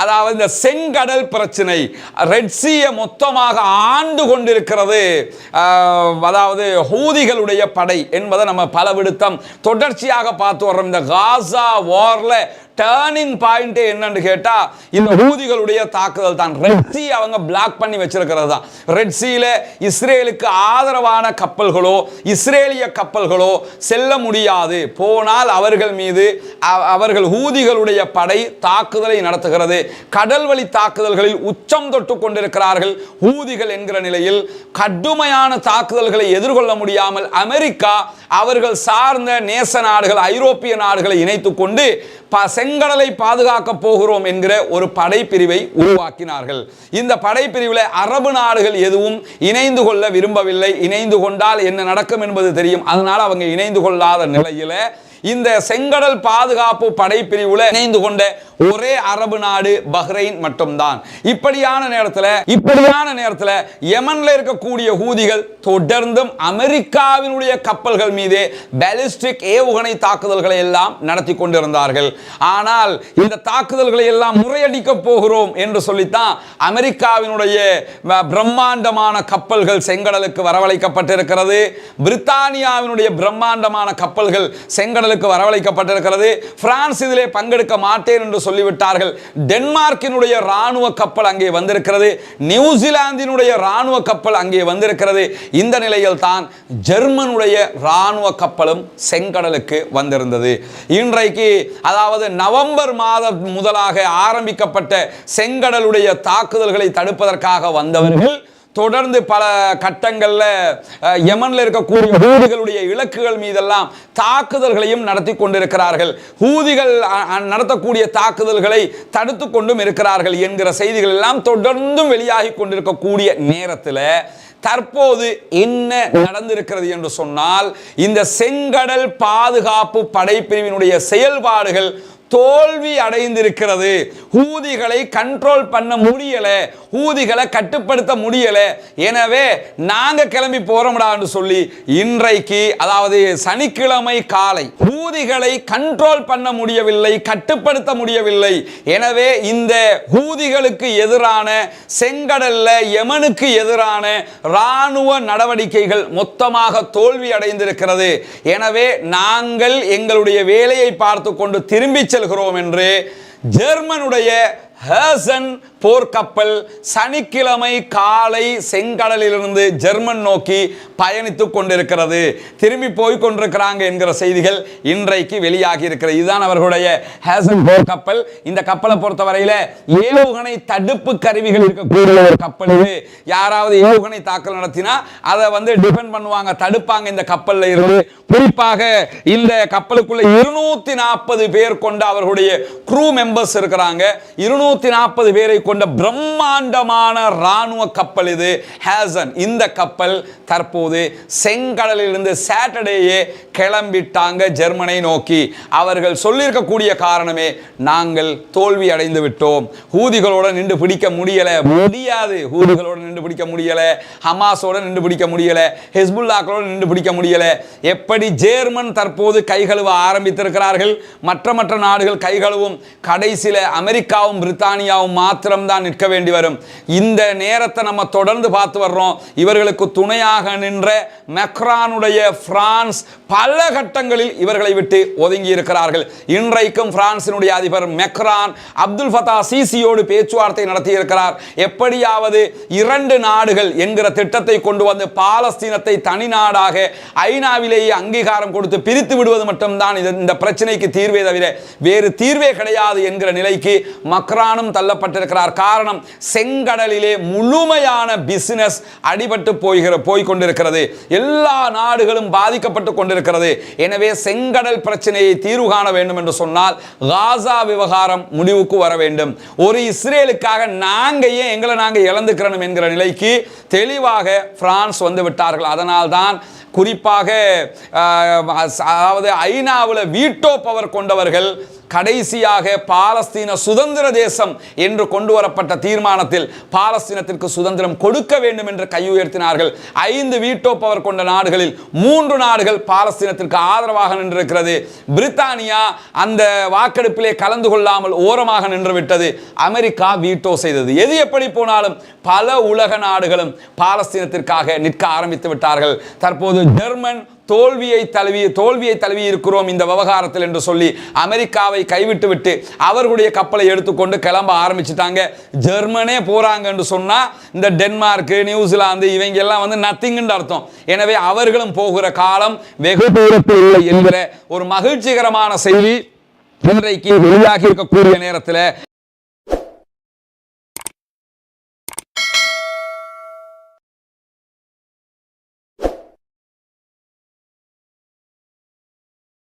அதாவது இந்த செங்கடல் பிரச்சனை ரெட்சியை மொத்தமாக ஆண்டு கொண்டிருக்கிறது. அதாவது ஹூதிகளுடைய படை என்பதை நம்ம பல விடுத்தம் தொடர்ச்சியாக பார்த்து வர்றோம். இந்த காசா வார்ல டேர்னிங் பாயிண்ட் என்னன்னு கேட்டா இந்த ஹூதிகளுடைய தாக்குதல் தான். ரெட் சி அவங்க பிளாக் பண்ணி வச்சிருக்கிறது தான். ரெட் சீல இஸ்ரேலுக்கு ஆதரவான கப்பல்களோ இஸ்ரேலிய கப்பல்களோ செல்ல முடியாது. போனால் அவர்கள் மீது அவர்கள் ஹூதிகளுடைய படை தாக்குதலை நடத்துகிறது. கடல் வழி தாக்குதல்களில் உச்சம் தொட்டு கொண்டிருக்கிறார்கள் ஹூதிகள் என்கிற நிலையில் கடுமையான தாக்குதல்களை எதிர்கொள்ள முடியாமல் அமெரிக்கா அவர்கள் சார்ந்த நேச நாடுகள் ஐரோப்பிய நாடுகளை இணைத்துக் கொண்டு செங்கடலை பாதுகாக்க போகிறோம் என்கிற ஒரு படைப்பிரிவை உருவாக்கினார்கள். இந்த படைப்பிரிவில் அரபு நாடுகள் எதுவும் இணைந்து கொள்ள விரும்பவில்லை. இணைந்து கொண்டால் என்ன நடக்கும் என்பது தெரியும். அதனால் அவங்க இணைந்து கொள்ளாத நிலையில் இந்த செங்கடல் பாதுகாப்பு படைப்பிரிவில் இணைந்து கொண்ட ஒரே அரபு நாடு பஹ்ரைன் மட்டும்தான். இப்படியான நேரத்தில் இப்படியான நேரத்தில் யமன்ல இருக்கக்கூடிய ஹூதிகள் தொடர்ந்தும் அமெரிக்காவினுடைய கப்பல்கள் மீது பாலிஸ்டிக் ஏவுகணை தாக்குதல்களை எல்லாம் நடத்தி கொண்டிருந்தார்கள். ஆனால் இந்த தாக்குதல்களை எல்லாம் முறையடிக்க போகிறோம் என்று சொல்லித்தான் அமெரிக்காவினுடைய பிரம்மாண்டமான கப்பல்கள் செங்கடலுக்கு வரவழைக்கப்பட்டிருக்கிறது. பிரித்தானியாவினுடைய பிரம்மாண்டமான கப்பல்கள் செங்கடலுக்கு வரவழைக்கப்பட்டிருக்கிறது. பிரான்ஸ் இதிலே பங்கெடுக்க மாட்டேன் என்று சொல்லிவிட்டார்கள். டென்மார்க்கினுடைய ராணுவ கப்பல் அங்கே வந்திருக்கிறது. நியூசிலாந்தினுடைய ராணுவ கப்பல் அங்கே வந்திருக்கிறது. இந்த நிலையில் தான் ஜெர்மனுடைய ராணுவ கப்பலும் செங்கடலுக்கு வந்திருந்தது. இன்றைக்கு அதாவது நவம்பர் மாதம் முதலாக ஆரம்பிக்கப்பட்ட செங்கடலுடைய தாக்குதல்களை தடுப்பதற்காக வந்தவர்கள் தொடர்ந்து பல கட்டங்களில் யமனில் இருக்கக்கூடிய ஹூதிகளுடைய இலக்குகள் மீதெல்லாம் தாக்குதல்களையும் நடத்தி கொண்டிருக்கிறார்கள். ஹூதிகள் நடத்தக்கூடிய தாக்குதல்களை தடுத்து கொண்டும் இருக்கிறார்கள் என்கிற செய்திகள் எல்லாம் தொடர்ந்தும் வெளியாகி கொண்டிருக்கக்கூடிய நேரத்தில் தற்போது என்ன நடந்திருக்கிறது என்று சொன்னால் இந்த செங்கடல் பாதுகாப்பு படைப்பிரிவினுடைய செயல்பாடுகள் தோல்வி அடைந்திருக்கிறது. ஊதிகளை கண்ட்ரோல் பண்ண முடியலை. ஊதிகளை கட்டுப்படுத்த முடியலை. எனவே நாங்கள் கிளம்பி போகிறோம்டான்னு சொல்லி இன்றைக்கு அதாவது சனிக்கிழமை காலை ஊதிகளை கண்ட்ரோல் பண்ண முடியவில்லை கட்டுப்படுத்த முடியவில்லை. எனவே இந்த ஊதிகளுக்கு எதிரான செங்கடல்ல யமனுக்கு எதிரான ராணுவ நடவடிக்கைகள் மொத்தமாக தோல்வி அடைந்திருக்கிறது. எனவே நாங்கள் எங்களுடைய வேலையை பார்த்து கொண்டு திரும்பி செல்கிறோம் என்று ஜெர்மனுடைய ஹேசன் போர்க்கப்பல் சனிக்கிழமை காலை செங்கடலிலிருந்து ஜெர்மன் நோக்கி பயணித்துக் கொண்டிருக்கிறது. திரும்பி போய் கொண்டிருக்கிறாங்க என்கிற செய்திகள் இன்றைக்கு வெளியாகி இருக்கிறது. இதுதான் அவர்களுடைய ஹேசன் போர்க்கப்பல். இந்த கப்பலை பொறுத்தவரையில ஏவுகணை தடுப்பு கருவிகள் இருக்கக்கூடிய ஒரு கப்பல் இது. யாராவது ஏவுகணை தாக்கல் நடத்தினா அதை வந்து டிபெண்ட் பண்ணுவாங்க தடுப்பாங்க இந்த கப்பல்ல இருந்து. குறிப்பாக இந்த கப்பலுக்குள்ள இருநூத்தி நாற்பது பேர் கொண்ட அவர்களுடைய குரூ மெம்பர்ஸ் இருக்கிறாங்க. இருநூத்தி நாற்பது பேரை கொண்ட பிரம்மாண்டமான இராணுவ கப்பல் இது. ஹேசன் இந்த கப்பல் தற்போது செங்கடலிலிருந்து சாட்டர்டேயே கிளம்பிட்டாங்க ஜெர்மனை நோக்கி. அவர்கள் சொல்லியிருக்கக்கூடிய காரணமே நாங்கள் தோல்வி அடைந்து விட்டோம். ஹூதிகளோட நின்று பிடிக்க முடியலை. முடியாது. ஹூதிகளோட நின்று பிடிக்க முடியலை. ஹமாஸோட நின்று பிடிக்க முடியலை. ஹெஸ்புல்லாக்களோட நின்று பிடிக்க முடியலை. எப்படி ஜேர்மன் தற்போது கைகழுவ ஆரம்பித்திருக்கிறார்கள்? மற்ற மற்ற நாடுகள் கைகழுவும் கடைசியில் அமெரிக்காவும் பிரித்தானியாவும் மாத்திரம் தான் நிற்க வேண்டி வரும். இந்த நேரத்தை நம்ம தொடர்ந்து பார்த்து வர்றோம். இவர்களுக்கு துணையாக நின்ற மெக்ரானுடைய பிரான்ஸ் பல கட்டங்களில் இவர்களை விட்டு ஒதுங்கி இருக்கிறார்கள். இன்றைக்கும் பிரான்சினுடைய அதிபர் மெக்ரான் அப்துல் ஃபதா சிசியோடு பேச்சுவார்த்தை நடத்தி இருக்கிறார் எப்படியாவது இரண்டு நாடுகள் என்கிற திட்டத்தை கொண்டு வந்து பாலஸ்தீனத்தை தனி நாடாக ஐநாவிலேயே அங்கீகாரம் கொடுத்து பிரித்து விடுவது மட்டும்தான் இது இந்த பிரச்சனைக்கு தீர்வே தவிர வேறு தீர்வே கிடையாது என்கிற நிலைக்கு மக்ரானும் தள்ளப்பட்டிருக்கிறார் காரணம் செங்கடலிலே முழுமையான பிசினஸ் அடிபட்டு போய்கிற போய் கொண்டிருக்கிறது. எல்லா நாடுகளும் பாதிக்கப்பட்டு கொண்டிருக்கிறது. எனவே செங்கடல் பிரச்சனையை தீர்வு காண வேண்டும் என்று சொன்னால் காசா விவகாரம் முடிவுக்கு வர வேண்டும். ஒரு இஸ்ரேலுக்காக நாங்கள் ஏன் எங்களை நாங்கள் இழந்துக்கிறோம் என்கிற நிலைக்கு தெளிவாக பிரான்ஸ் வந்து விட்டார்கள். அதனால் தான் குறிப்பாக அதாவது ஐநாவில் வீட்டோ பவர் கொண்டவர்கள் கடைசியாக பாலஸ்தீன சுதந்திர தேசம் என்று கொண்டு வரப்பட்ட தீர்மானத்தில் பாலஸ்தீனத்திற்கு சுதந்திரம் கொடுக்க வேண்டும் என்று கையுயர்த்தினார்கள் ஐந்து வீட்டோ பவர் கொண்ட நாடுகளில் மூன்று நாடுகள் பாலஸ்தீனத்திற்கு ஆதரவாக நின்றிருக்கிறது. பிரித்தானியா அந்த வாக்கெடுப்பிலே கலந்து கொள்ளாமல் ஓரமாக நின்றுவிட்டது. அமெரிக்கா வீட்டோ செய்தது. எது எப்படி போனாலும் பல உலக நாடுகளும் பாலஸ்தீனத்திற்காக நிற்க ஆரம்பித்து விட்டார்கள். தற்போது ஜெர்மன் தோல்வியை தழுவி தோல்வியை தழுவி இருக்கிறோம் இந்த விவகாரத்தில் என்று சொல்லி அமெரிக்காவை கைவிட்டு விட்டு அவர்களுடைய கப்பலை எடுத்துக்கொண்டு கிளம்ப ஆரம்பிச்சிட்டாங்க. ஜெர்மனே போறாங்க என்று சொன்னா இந்த டென்மார்க் நியூசிலாந்து இவங்க எல்லாம் வந்து நத்திங்னு அர்த்தம். எனவே அவர்களும் போகிற காலம் வெகு தூரத்தில் இல்லை என்கிற ஒரு மகிழ்ச்சிகரமான செய்தி இன்றைக்கு வெளியாகி இருக்கக்கூடிய நேரத்தில்.